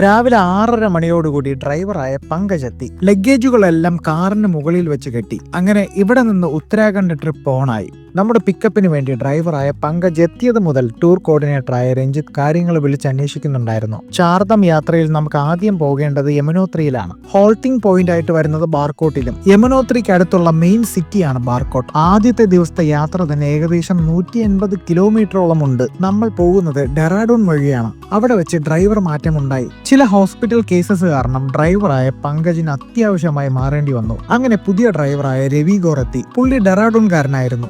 രാവിലെ ആറര മണിയോടുകൂടി ഡ്രൈവറായ പങ്കജെത്തി ലഗേജുകളെല്ലാം കാറിന് മുകളിൽ വെച്ച് കെട്ടി. അങ്ങനെ ഇവിടെ നിന്ന് ഉത്തരാഖണ്ഡ് ട്രിപ്പ് ഓണായി. നമ്മുടെ പിക്കപ്പിന് വേണ്ടി ഡ്രൈവറായ പങ്കജ് എത്തിയത് മുതൽ ടൂർ കോർഡിനേറ്ററായ രഞ്ജിത്ത് കാര്യങ്ങൾ വിളിച്ച് അന്വേഷിക്കുന്നുണ്ടായിരുന്നു. ചാർദം യാത്രയിൽ നമുക്ക് ആദ്യം പോകേണ്ടത് യമുനോത്രിയിലാണ്. ഹോൾട്ടിംഗ് പോയിന്റ് ആയിട്ട് വരുന്നത് ബാർക്കോട്ടിലും യമുനോത്രിക്ക് അടുത്തുള്ള മെയിൻ സിറ്റിയാണ് ബാർക്കോട്ട് ആദ്യത്തെ ദിവസത്തെ യാത്ര തന്നെ ഏകദേശം നൂറ്റി എൺപത് കിലോമീറ്ററോളം ഉണ്ട്. നമ്മൾ പോകുന്നത് ഡെറാഡൂൺ വഴിയാണ്. അവിടെ വെച്ച് ഡ്രൈവർ മാറ്റമുണ്ടായി. ചില ഹോസ്പിറ്റൽ കേസസ് കാരണം ഡ്രൈവറായ പങ്കജിന് അത്യാവശ്യമായി മാറേണ്ടി വന്നു. അങ്ങനെ പുതിയ ഡ്രൈവറായ രവി ഗോറെത്തി പുള്ളി ഡെറാഡൂൺകാരനായിരുന്നു.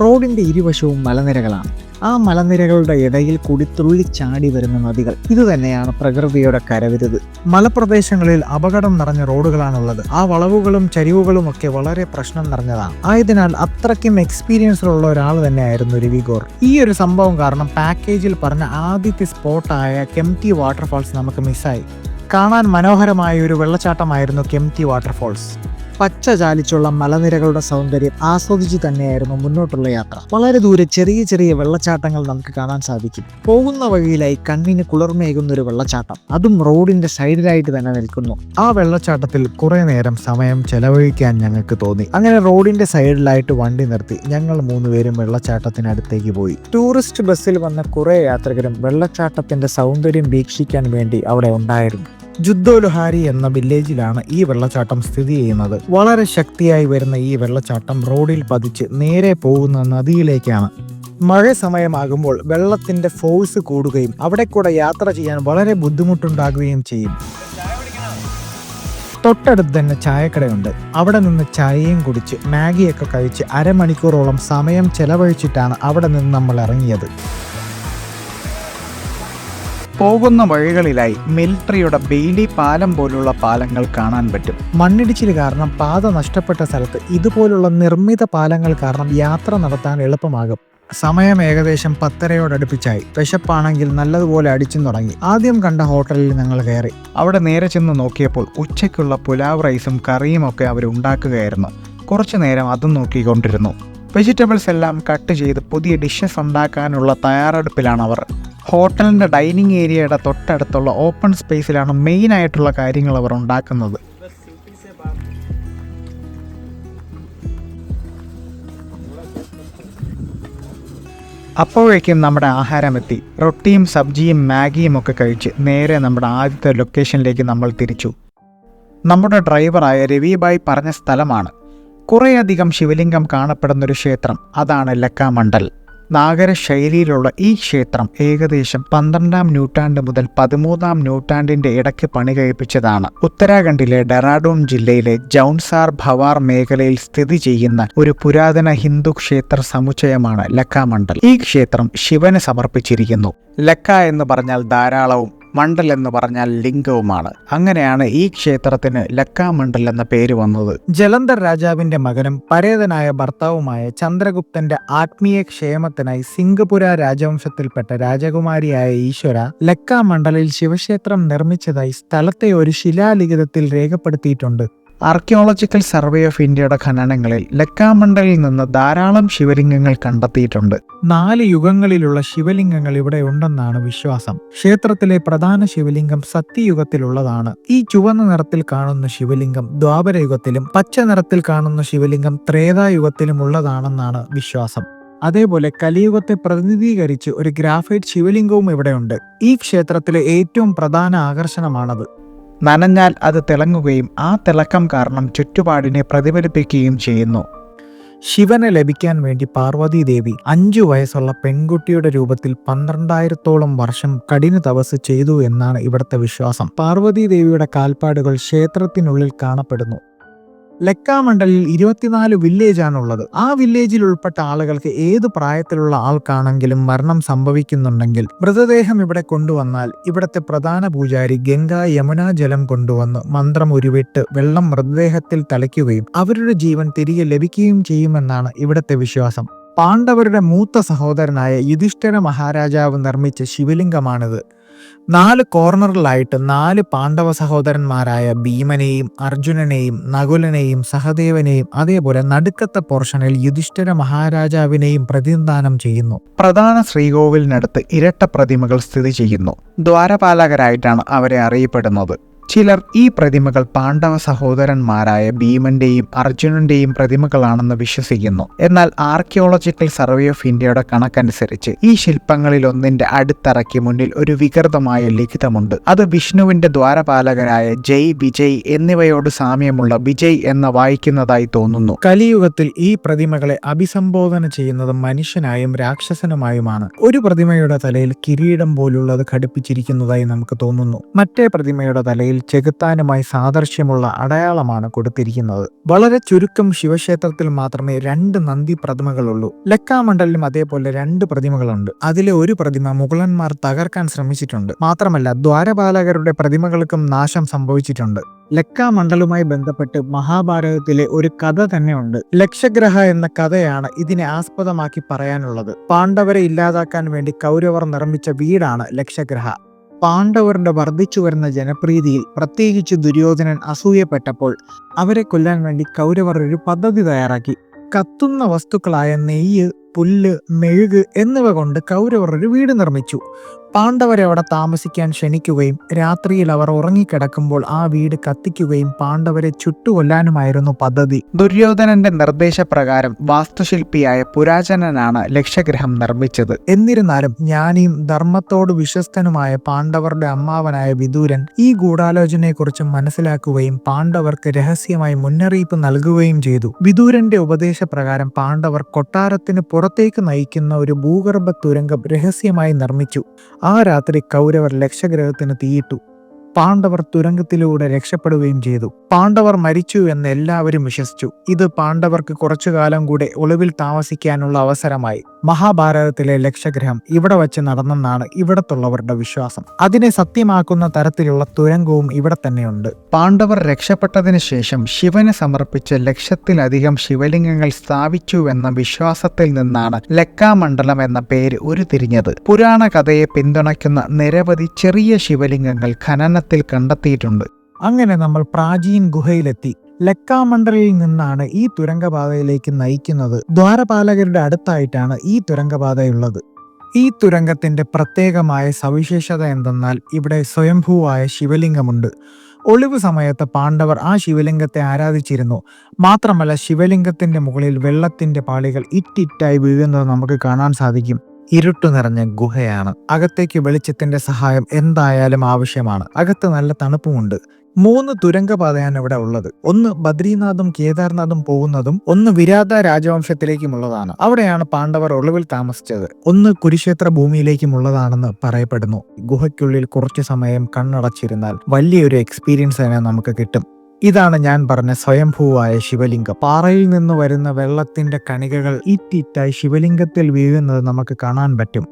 റോഡിന്റെ ഇരുവശവും മലനിരകളാണ്. ആ മലനിരകളുടെ ഇടയിൽ കൂടി തുള്ളിച്ചാടി വരുന്ന നദികൾ. ഇത് തന്നെയാണ് പ്രകൃതിയുടെ കരവിരുത്. മലപ്രദേശങ്ങളിൽ അപകടം നിറഞ്ഞ റോഡുകളാണുള്ളത്. ആ വളവുകളും ചരിവുകളും ഒക്കെ വളരെ പ്രശ്നം നിറഞ്ഞതാണ്. ആയതിനാൽ അത്രയ്ക്കും എക്സ്പീരിയൻസ് ഉള്ള ഒരാൾ തന്നെയായിരുന്നു രവിഗോർ. ഈ ഒരു സംഭവം കാരണം പാക്കേജിൽ പറഞ്ഞ ആദ്യത്തെ സ്പോട്ടായ കെംറ്റി വാട്ടർഫാൾസ് നമുക്ക് മിസ്സായി. കാണാൻ മനോഹരമായ ഒരു വെള്ളച്ചാട്ടമായിരുന്നു കെംറ്റി വാട്ടർഫാൾസ്. പച്ച ചാലിച്ചുള്ള മലനിരകളുടെ സൗന്ദര്യം ആസ്വദിച്ച് തന്നെയായിരുന്നു മുന്നോട്ടുള്ള യാത്ര. വളരെ ദൂരെ ചെറിയ ചെറിയ വെള്ളച്ചാട്ടങ്ങൾ നമുക്ക് കാണാൻ സാധിക്കും. പോകുന്ന വഴിയിലായി കണ്ണിന് കുളിർമേകുന്ന ഒരു വെള്ളച്ചാട്ടം. അതും റോഡിന്റെ സൈഡിലായിട്ട് തന്നെ നിൽക്കുന്നു. ആ വെള്ളച്ചാട്ടത്തിൽ കുറെ നേരം സമയം ചെലവഴിക്കാൻ ഞങ്ങൾക്ക് തോന്നി. അങ്ങനെ റോഡിന്റെ സൈഡിലായിട്ട് വണ്ടി നിർത്തി ഞങ്ങൾ മൂന്നുപേരും വെള്ളച്ചാട്ടത്തിനടുത്തേക്ക് പോയി. ടൂറിസ്റ്റ് ബസ്സിൽ വന്ന കുറെ യാത്രികരും വെള്ളച്ചാട്ടത്തിന്റെ സൗന്ദര്യം വീക്ഷിക്കാൻ വേണ്ടി അവിടെ ഉണ്ടായിരുന്നു. ജുദ്ദോലുഹാരി എന്ന വില്ലേജിലാണ് ഈ വെള്ളച്ചാട്ടം സ്ഥിതി ചെയ്യുന്നത്. വളരെ ശക്തിയായി വരുന്ന ഈ വെള്ളച്ചാട്ടം റോഡിൽ പതിച്ച് നേരെ പോകുന്ന നദിയിലേക്കാണ്. മഴ സമയമാകുമ്പോൾ വെള്ളത്തിന്റെ ഫോഴ്സ് കൂടുകയും അവിടെ കൂടെ യാത്ര ചെയ്യാൻ വളരെ ബുദ്ധിമുട്ടുണ്ടാകുകയും ചെയ്യും. തൊട്ടടുത്ത് തന്നെ ചായക്കടയുണ്ട്. അവിടെ നിന്ന് ചായയും കുടിച്ച് മാഗിയൊക്കെ കഴിച്ച് അരമണിക്കൂറോളം സമയം ചെലവഴിച്ചിട്ടാണ് അവിടെ നിന്ന് നമ്മൾ ഇറങ്ങിയത്. പോകുന്ന വഴികളിലായി മിലിട്ടറിയുടെ ബെയിലി പാലം പോലുള്ള പാലങ്ങൾ കാണാൻ പറ്റും. മണ്ണിടിച്ചിൽ കാരണം പാത നഷ്ടപ്പെട്ട സ്ഥലത്ത് ഇതുപോലുള്ള നിർമ്മിത പാലങ്ങൾ കാരണം യാത്ര നടത്താൻ എളുപ്പമാകും. സമയം ഏകദേശം പത്തരയോടടുപ്പിച്ചായി. വിശപ്പാണെങ്കിൽ നല്ലതുപോലെ അടിച്ചു തുടങ്ങി. ആദ്യം കണ്ട ഹോട്ടലിൽ ഞങ്ങൾ കയറി. അവിടെ നേരെ ചെന്ന് നോക്കിയപ്പോൾ ഉച്ചയ്ക്കുള്ള പുലാവ് റൈസും കറിയും ഒക്കെ അവർ ഉണ്ടാക്കുകയായിരുന്നു. കുറച്ചു നേരം അതും നോക്കിക്കൊണ്ടിരുന്നു. വെജിറ്റബിൾസ് എല്ലാം കട്ട് ചെയ്ത് പുതിയ ഡിഷസ് ഉണ്ടാക്കാനുള്ള തയ്യാറെടുപ്പിലാണ് അവർ. ഹോട്ടലിന്റെ ഡൈനിങ് ഏരിയയുടെ തൊട്ടടുത്തുള്ള ഓപ്പൺ സ്പേസിലാണ് മെയിൻ ആയിട്ടുള്ള കാര്യങ്ങൾ അവർ ഉണ്ടാക്കുന്നത്. അപ്പോഴേക്കും നമ്മുടെ ആഹാരം എത്തി റൊട്ടിയും സബ്ജിയും മാഗിയും ഒക്കെ കഴിച്ച് നേരെ നമ്മുടെ ആദ്യത്തെ ലൊക്കേഷനിലേക്ക് നമ്മൾ തിരിച്ചു. നമ്മുടെ ഡ്രൈവറായ രവിബായ് പറഞ്ഞ സ്ഥലമാണ്. കുറേയധികം ശിവലിംഗം കാണപ്പെടുന്നൊരു ക്ഷേത്രം. അതാണ് ലക്കാമണ്ഡൽ നാഗര ശൈലിയിലുള്ള ഈ ക്ഷേത്രം ഏകദേശം പന്ത്രണ്ടാം നൂറ്റാണ്ട് മുതൽ പതിമൂന്നാം നൂറ്റാണ്ടിന്റെ ഇടയ്ക്ക് പണി കഴിപ്പിച്ചതാണ് ഉത്തരാഖണ്ഡിലെ ഡെറാഡൂൺ ജില്ലയിലെ ജൗൺസാർ ഭവാർ മേഖലയിൽ സ്ഥിതി ചെയ്യുന്ന ഒരു പുരാതന ഹിന്ദു ക്ഷേത്ര സമുച്ചയമാണ് ലക്കാമണ്ഡൽ ഈ ക്ഷേത്രം ശിവന് സമർപ്പിച്ചിരിക്കുന്നു. ലക്ക എന്ന് പറഞ്ഞാൽ ധാരാളവും മണ്ഡൽ എന്ന് പറഞ്ഞാൽ ലിംഗവുമാണ്. അങ്ങനെയാണ് ഈ ക്ഷേത്രത്തിന് ലക്കാമണ്ഡൽ എന്ന പേര് വന്നത്. ജലന്ധർ രാജാവിന്റെ മകനും പരേതനായ ഭർത്താവുമായ ചന്ദ്രഗുപ്തന്റെ ആത്മീയ ക്ഷേമത്തിനായി സിംഗപുര രാജവംശത്തിൽപ്പെട്ട രാജകുമാരിയായ ഈശ്വര ലക്കാമണ്ഡലിൽ ശിവക്ഷേത്രം നിർമ്മിച്ചതായി സ്ഥലത്തെ ഒരു ശിലാലിഖിതത്തിൽ രേഖപ്പെടുത്തിയിട്ടുണ്ട്. ആർക്കിയോളജിക്കൽ സർവേ ഓഫ് ഇന്ത്യയുടെ ഖനനങ്ങളിൽ ലക്കാമണ്ഡലിൽ നിന്ന് ധാരാളം ശിവലിംഗങ്ങൾ കണ്ടെത്തിയിട്ടുണ്ട്. നാല് യുഗങ്ങളിലുള്ള ശിവലിംഗങ്ങൾ ഇവിടെ ഉണ്ടെന്നാണ് വിശ്വാസം. ക്ഷേത്രത്തിലെ പ്രധാന ശിവലിംഗം സത്യയുഗത്തിലുള്ളതാണ്. ഈ ചുവന്ന നിറത്തിൽ കാണുന്ന ശിവലിംഗം ദ്വാപരയുഗത്തിലും പച്ച നിറത്തിൽ കാണുന്ന ശിവലിംഗം ത്രേതായുഗത്തിലും ഉള്ളതാണെന്നാണ് വിശ്വാസം. അതേപോലെ കലിയുഗത്തെ പ്രതിനിധീകരിച്ച് ഒരു ഗ്രാഫൈറ്റ് ശിവലിംഗവും ഇവിടെയുണ്ട് ഈ ക്ഷേത്രത്തിലെ ഏറ്റവും പ്രധാന ആകർഷണമാണത്. നനഞ്ഞാൽ അത് തിളങ്ങുകയും ആ തിളക്കം കാരണം ചുറ്റുപാടിനെ പ്രതിഫലിപ്പിക്കുകയും ചെയ്യുന്നു. ശിവനെ ലഭിക്കാൻ വേണ്ടി പാർവതി ദേവി അഞ്ചു വയസ്സുള്ള പെൺകുട്ടിയുടെ രൂപത്തിൽ പന്ത്രണ്ടായിരത്തോളം വർഷം കഠിന തപസ് ചെയ്തു എന്നാണ് ഇവിടുത്തെ വിശ്വാസം. പാർവതി ദേവിയുടെ കാൽപ്പാടുകൾ ക്ഷേത്രത്തിനുള്ളിൽ കാണപ്പെടുന്നു. ലക്കാമണ്ഡലിൽ ഇരുപത്തിനാല് വില്ലേജാണുള്ളത്. ആ വില്ലേജിൽ ഉൾപ്പെട്ട ആളുകൾക്ക് ഏത് പ്രായത്തിലുള്ള ആൾക്കാണെങ്കിലും മരണം സംഭവിക്കുന്നുണ്ടെങ്കിൽ മൃതദേഹം ഇവിടെ കൊണ്ടുവന്നാൽ ഇവിടത്തെ പ്രധാന പൂജാരി ഗംഗ യമുന ജലം കൊണ്ടുവന്ന് മന്ത്രം ഉരുവിട്ട് വെള്ളം മൃതദേഹത്തിൽ തളിക്കുകയും അവരുടെ ജീവൻ തിരികെ ലഭിക്കുകയും ചെയ്യുമെന്നാണ് ഇവിടത്തെ വിശ്വാസം. പാണ്ഡവരുടെ മൂത്ത സഹോദരനായ യുധിഷ്ഠിര മഹാരാജാവ് നിർമ്മിച്ച ശിവലിംഗമാണിത്. നാല് കോർണറിലായിട്ട് നാല് പാണ്ഡവ സഹോദരന്മാരായ ഭീമനെയും അർജുനനെയും നകുലനെയും സഹദേവനെയും അതേപോലെ നടുക്കത്തെ പോർഷനിൽ യുധിഷ്ഠിര മഹാരാജാവിനെയും പ്രതിനിധാനം ചെയ്യുന്നു. പ്രധാന ശ്രീകോവിലിനടുത്ത് ഇരട്ട പ്രതിമകൾ സ്ഥിതി ചെയ്യുന്നു. ദ്വാരപാലകരായിട്ടാണ് അവരെ അറിയപ്പെടുന്നത്. ചിലർ ഈ പ്രതിമകൾ പാണ്ഡവ സഹോദരന്മാരായ ഭീമന്റെയും അർജുനന്റെയും പ്രതിമകളാണെന്ന് വിശ്വസിക്കുന്നു. എന്നാൽ ആർക്കിയോളജിക്കൽ സർവേ ഓഫ് ഇന്ത്യയുടെ കണക്കനുസരിച്ച് ഈ ശില്പങ്ങളിൽ ഒന്നിന്റെ അടുത്തറയ്ക്ക് മുന്നിൽ ഒരു വികൃതമായ ലിഖിതമുണ്ട്. അത് വിഷ്ണുവിന്റെ ദ്വാരപാലകരായ ജയ് വിജയ് എന്നിവയോട് സാമ്യമുള്ള വിജയ് എന്ന വായിക്കുന്നതായി തോന്നുന്നു. കലിയുഗത്തിൽ ഈ പ്രതിമകളെ അഭിസംബോധന ചെയ്യുന്നത് മനുഷ്യനായും രാക്ഷസനുമായുമാണ്. ഒരു പ്രതിമയുടെ തലയിൽ കിരീടം പോലുള്ളത് ഘടിപ്പിച്ചിരിക്കുന്നതായി നമുക്ക് തോന്നുന്നു. മറ്റേ പ്രതിമയുടെ തലയിൽ ചെകുത്താനുമായി സാദൃശ്യമുള്ള അടയാളമാണ് കൊടുത്തിരിക്കുന്നത്. വളരെ ചുരുക്കം ശിവക്ഷേത്രത്തിൽ മാത്രമേ രണ്ട് നന്ദി പ്രതിമകളുള്ളൂ. ലക്കാമണ്ഡലിലും അതേപോലെ രണ്ട് പ്രതിമകളുണ്ട്. അതിലെ ഒരു പ്രതിമ മുഗളന്മാർ തകർക്കാൻ ശ്രമിച്ചിട്ടുണ്ട്. മാത്രമല്ല ദ്വാരപാലകരുടെ പ്രതിമകൾക്കും നാശം സംഭവിച്ചിട്ടുണ്ട്. ലക്കാമണ്ഡലുമായി ബന്ധപ്പെട്ട് മഹാഭാരതത്തിലെ ഒരു കഥ തന്നെയുണ്ട്. ലക്ഷഗ്രഹ എന്ന കഥയാണ് ഇതിനെ ആസ്പദമാക്കി പറയാനുള്ളത്. പാണ്ഡവരെ ഇല്ലാതാക്കാൻ വേണ്ടി കൗരവർ നിർമ്മിച്ച വീടാണ് ലക്ഷഗ്രഹ. പാണ്ഡവരുടെ വർദ്ധിച്ചു വരുന്ന ജനപ്രീതിയിൽ പ്രത്യേകിച്ച് ദുര്യോധനൻ അസൂയപ്പെട്ടപ്പോൾ അവരെ കൊല്ലാൻ വേണ്ടി കൗരവർ ഒരു പദ്ധതി തയ്യാറാക്കി. കത്തുന്ന വസ്തുക്കളായ നെയ്യ് പുല്ല് മെഴുക് എന്നിവ കൊണ്ട് കൗരവർ ഒരു വീട് നിർമ്മിച്ചു. പാണ്ഡവരെ അവിടെ താമസിക്കാൻ ക്ഷണിക്കുകയും രാത്രിയിൽ അവർ ഉറങ്ങിക്കിടക്കുമ്പോൾ ആ വീട് കത്തിക്കുകയും പാണ്ഡവരെ ചുട്ടുകൊല്ലാനുമായിരുന്നു പദ്ധതി. ദുര്യോധനന്റെ നിർദ്ദേശപ്രകാരം വാസ്തുശില്പിയായ പുരാചനനാണ് ലക്ഷ്യഗ്രഹം നിർമ്മിച്ചത്. എന്നിരുന്നാലും ജ്ഞാനിയും ധർമ്മത്തോട് വിശ്വസ്തനുമായ പാണ്ഡവരുടെ അമ്മാവനായ വിദൂരൻ ഈ ഗൂഢാലോചനയെക്കുറിച്ച് മനസ്സിലാക്കുകയും പാണ്ഡവർക്ക് രഹസ്യമായി മുന്നറിയിപ്പ് നൽകുകയും ചെയ്തു. വിദൂരന്റെ ഉപദേശപ്രകാരം പാണ്ഡവർ കൊട്ടാരത്തിന് പുറത്തേക്ക് നയിക്കുന്ന ഒരു ഭൂഗർഭ തുരങ്കം രഹസ്യമായി നിർമ്മിച്ചു. ആ രാത്രി കൗരവർ ലക്ഷഗ്രഹത്തിന് തീയിട്ടു. പാണ്ഡവർ തുരങ്കത്തിലൂടെ രക്ഷപ്പെടുകയും ചെയ്തു. പാണ്ഡവർ മരിച്ചു എന്ന് എല്ലാവരും വിശ്വസിച്ചു. ഇത് പാണ്ഡവർക്ക് കുറച്ചു കാലം കൂടെ ഒളിവിൽ താമസിക്കാനുള്ള അവസരമായി. മഹാഭാരതത്തിലെ ലക്ഷഗ്രഹം ഇവിടെ വച്ച് നടന്നെന്നാണ് ഇവിടത്തുള്ളവരുടെ വിശ്വാസം. അതിനെ സത്യമാക്കുന്ന തരത്തിലുള്ള തുരങ്കവും ഇവിടെ തന്നെയുണ്ട്. പാണ്ഡവർ രക്ഷപ്പെട്ടതിന് ശേഷം ശിവന് സമർപ്പിച്ച ലക്ഷത്തിലധികം ശിവലിംഗങ്ങൾ സ്ഥാപിച്ചു എന്ന വിശ്വാസത്തിൽ നിന്നാണ് ലക്കാമണ്ഡലം എന്ന പേര് ഉരുത്തിരിഞ്ഞത്. പുരാണ കഥയെ പിന്തുണയ്ക്കുന്ന നിരവധി ചെറിയ ശിവലിംഗങ്ങൾ ഖനനത്തിൽ കണ്ടെത്തിയിട്ടുണ്ട്. അങ്ങനെ നമ്മൾ പ്രാചീൻ ഗുഹയിലെത്തി. ലക്കാമണ്ഡലിൽ നിന്നാണ് ഈ തുരങ്കപാതയിലേക്ക് നയിക്കുന്നത്. ദ്വാരപാലകരുടെ അടുത്തായിട്ടാണ് ഈ തുരങ്കപാതയുള്ളത്. ഈ തുരങ്കത്തിന്റെ പ്രത്യേകമായ സവിശേഷത എന്തെന്നാൽ ഇവിടെ സ്വയംഭൂവായ ശിവലിംഗമുണ്ട്. ഒളിവ് സമയത്ത് പാണ്ഡവർ ആ ശിവലിംഗത്തെ ആരാധിച്ചിരുന്നു. മാത്രമല്ല ശിവലിംഗത്തിന്റെ മുകളിൽ വെള്ളത്തിന്റെ പാളികൾ ഇറ്റിറ്റായി വീഴുന്നത് നമുക്ക് കാണാൻ സാധിക്കും. ഇരുട്ടു നിറഞ്ഞ ഗുഹയാണ്. അകത്തേക്ക് വെളിച്ചത്തിന്റെ സഹായം എന്തായാലും ആവശ്യമാണ്. അകത്ത് നല്ല തണുപ്പുമുണ്ട്. മൂന്ന് തുരങ്കപാതയാണ് ഇവിടെ ഉള്ളത്. ഒന്ന് ബദ്രീനാഥും കേദാർനാഥും പോകുന്നതും ഒന്ന് വിരാത രാജവംശത്തിലേക്കുമുള്ളതാണ്. അവിടെയാണ് പാണ്ഡവർ ഒളിവിൽ താമസിച്ചത്. ഒന്ന് കുരുക്ഷേത്ര ഭൂമിയിലേക്കുമുള്ളതാണെന്ന് പറയപ്പെടുന്നു. ഗുഹയ്ക്കുള്ളിൽ കുറച്ചു സമയം കണ്ണടച്ചിരുന്നാൽ വലിയൊരു എക്സ്പീരിയൻസ് തന്നെ നമുക്ക് കിട്ടും. ഇതാണ് ഞാൻ പറഞ്ഞ സ്വയംഭൂവായ ശിവലിംഗം. പാറയിൽ നിന്ന് വരുന്ന വെള്ളത്തിന്റെ കണികകൾ ഇറ്റിറ്റായി ശിവലിംഗത്തിൽ വീഴുന്നത് നമുക്ക് കാണാൻ പറ്റും.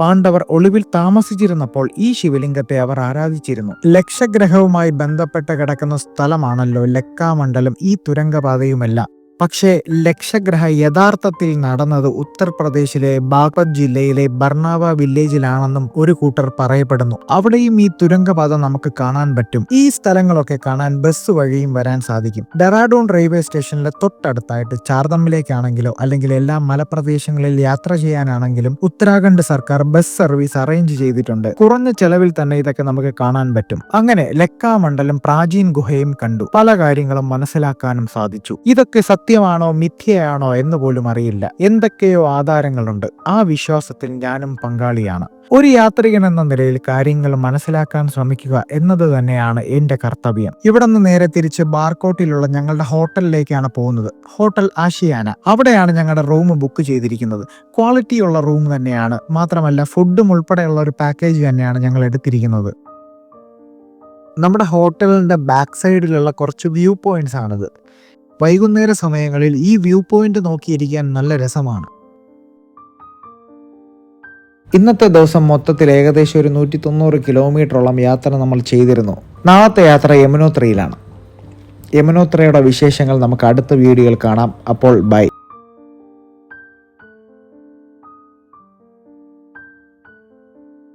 പാണ്ഡവർ ഒളിവിൽ താമസിച്ചിരുന്നപ്പോൾ ഈ ശിവലിംഗത്തെ അവർ ആരാധിച്ചിരുന്നു. ലക്ഷഗ്രഹവുമായി ബന്ധപ്പെട്ട് കിടക്കുന്ന സ്ഥലമാണല്ലോ ലക്കാമണ്ഡലം ഈ തുരങ്കപാതയുമെല്ലാം. പക്ഷേ ലക്ഷഗ്രഹ യഥാർത്ഥത്തിൽ നടന്നത് ഉത്തർപ്രദേശിലെ ബാഗ്പത് ജില്ലയിലെ ബർണാവ വില്ലേജിലാണെന്നും ഒരു കൂട്ടർ പറയപ്പെടുന്നു. അവിടെയും ഈ തുരങ്കപാത നമുക്ക് കാണാൻ പറ്റും. ഈ സ്ഥലങ്ങളൊക്കെ കാണാൻ ബസ് വഴിയും വരാൻ സാധിക്കും. ഡെറാഡൂൺ റെയിൽവേ സ്റ്റേഷനിലെ തൊട്ടടുത്തായിട്ട് ചാർദമ്മിലേക്കാണെങ്കിലോ അല്ലെങ്കിൽ എല്ലാ മലപ്രദേശങ്ങളിൽ യാത്ര ചെയ്യാനാണെങ്കിലും ഉത്തരാഖണ്ഡ് സർക്കാർ ബസ് സർവീസ് അറേഞ്ച് ചെയ്തിട്ടുണ്ട്. കുറഞ്ഞ ചെലവിൽ തന്നെ ഇതൊക്കെ നമുക്ക് കാണാൻ പറ്റും. അങ്ങനെ ലക്കാമണ്ഡലം പ്രാചീൻ ഗുഹയും കണ്ടു. പല കാര്യങ്ങളും മനസ്സിലാക്കാനും സാധിച്ചു. ഇതൊക്കെ സത്യമാണോ മിഥ്യയാണോ എന്ന് പോലും അറിയില്ല. എന്തൊക്കെയോ ആധാരങ്ങളുണ്ട്. ആ വിശ്വാസത്തിൽ ഞാനും പങ്കാളിയാണ്. ഒരു യാത്രികൻ എന്ന നിലയിൽ കാര്യങ്ങൾ മനസ്സിലാക്കാൻ ശ്രമിക്കുക എന്നത് തന്നെയാണ് എന്റെ കർത്തവ്യം. ഇവിടെ നിന്ന് നേരെ തിരിച്ച് ബാർക്കോട്ടിലുള്ള ഞങ്ങളുടെ ഹോട്ടലിലേക്കാണ് പോകുന്നത്. ഹോട്ടൽ ആഷിയാന. അവിടെയാണ് ഞങ്ങളുടെ റൂം ബുക്ക് ചെയ്തിരിക്കുന്നത്. ക്വാളിറ്റിയുള്ള റൂം തന്നെയാണ്. മാത്രമല്ല ഫുഡും ഉൾപ്പെടെയുള്ള ഒരു പാക്കേജ് തന്നെയാണ് ഞങ്ങൾ എടുത്തിരിക്കുന്നത്. നമ്മുടെ ഹോട്ടലിന്റെ ബാക്ക് സൈഡിലുള്ള കുറച്ച് വ്യൂ പോയിന്റ്സ് ആണിത് വൈകുന്നേര സമയങ്ങളിൽ ഈ വ്യൂ പോയിന്റ് നോക്കിയിരിക്കാൻ നല്ല രസമാണ്. ഇന്നത്തെ ദിവസം മൊത്തത്തിൽ ഏകദേശം ഒരു നൂറ്റി തൊണ്ണൂറ് കിലോമീറ്ററോളം യാത്ര നമ്മൾ ചെയ്തിരുന്നു. നാളത്തെ യാത്ര യമുനോത്രയിലാണ്. യമുനോത്രയുടെ വിശേഷങ്ങൾ നമുക്ക് അടുത്ത വീഡിയോയിൽ കാണാം. അപ്പോൾ ബൈ.